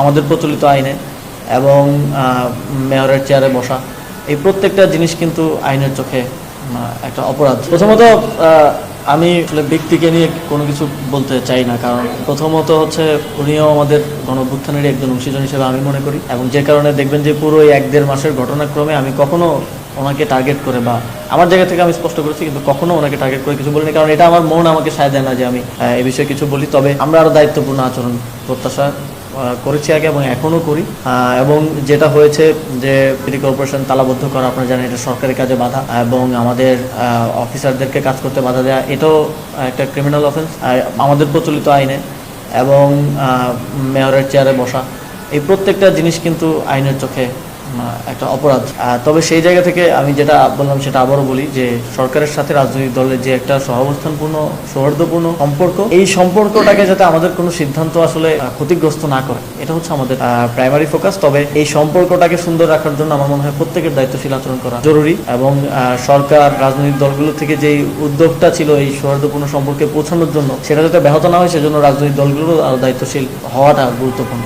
আমাদের প্রচলিত আইনে এবং মেয়রের চেয়ারে বসা, এই প্রত্যেকটা জিনিস কিন্তু আইনের চোখে একটা অপরাধ। প্রথমত আমি আসলে ব্যক্তিকে নিয়ে কোনো কিছু বলতে চাই না, কারণ প্রথমত হচ্ছে উনিও আমাদের গণভ্যুত্থানেরই একজন অংশীজন হিসেবে আমি মনে করি, এবং যে কারণে দেখবেন যে পুরো এক দেড় মাসের ঘটনাক্রমে আমি কখনো ওনাকে টার্গেট করে বা আমার জায়গা থেকে আমি স্পষ্ট করেছি, কিন্তু কখনো ওনাকে টার্গেট করে কিছু বলিনি, কারণ এটা আমার মন আমাকে সায় দেয় না যে আমি এই বিষয়ে কিছু বলি। তবে আমরা আরও দায়িত্বপূর্ণ আচরণ, প্রত্যাশা করেছি আগে এবং এখনও করি। এবং যেটা হয়েছে যে সিটি কর্পোরেশন তালাবদ্ধ করা, আপনারা জানেন এটা সরকারি কাজে বাধা এবং আমাদের অফিসারদেরকে কাজ করতে বাধা দেওয়া এটাও একটা ক্রিমিনাল অফেন্স আমাদের প্রচলিত আইনে এবং মেয়রের চেয়ারে বসা, এই প্রত্যেকটা জিনিস কিন্তু আইনের চোখে একটা অপরাধ। তবে সেই জায়গা থেকে আমি যেটা বললাম, সেটা আবারও বলি যে সরকারের সাথে রাজনৈতিক দলের যে একটা সহাবস্থানপূর্ণ, সৌহার্দ্যপূর্ণ সম্পর্ক, এই সম্পর্কটাকে যাতে আমাদের কোনো সিদ্ধান্ত আসলে ক্ষতিগ্রস্ত না করে, এটা হচ্ছে আমাদের প্রাইমারি ফোকাস তবে এই সম্পর্কটাকে সুন্দর রাখার জন্য আমার মনে হয় প্রত্যেকের দায়িত্বশীল আচরণ করা জরুরি এবং সরকার, রাজনৈতিক দলগুলো থেকে যেই উদ্যোগটা ছিল এই সৌহার্দ্যপূর্ণ সম্পর্কে পৌঁছানোর জন্য, সেটা যাতে ব্যাহত না হয়, সেজন্য রাজনৈতিক দলগুলোরও আরও দায়িত্বশীল হওয়াটা গুরুত্বপূর্ণ।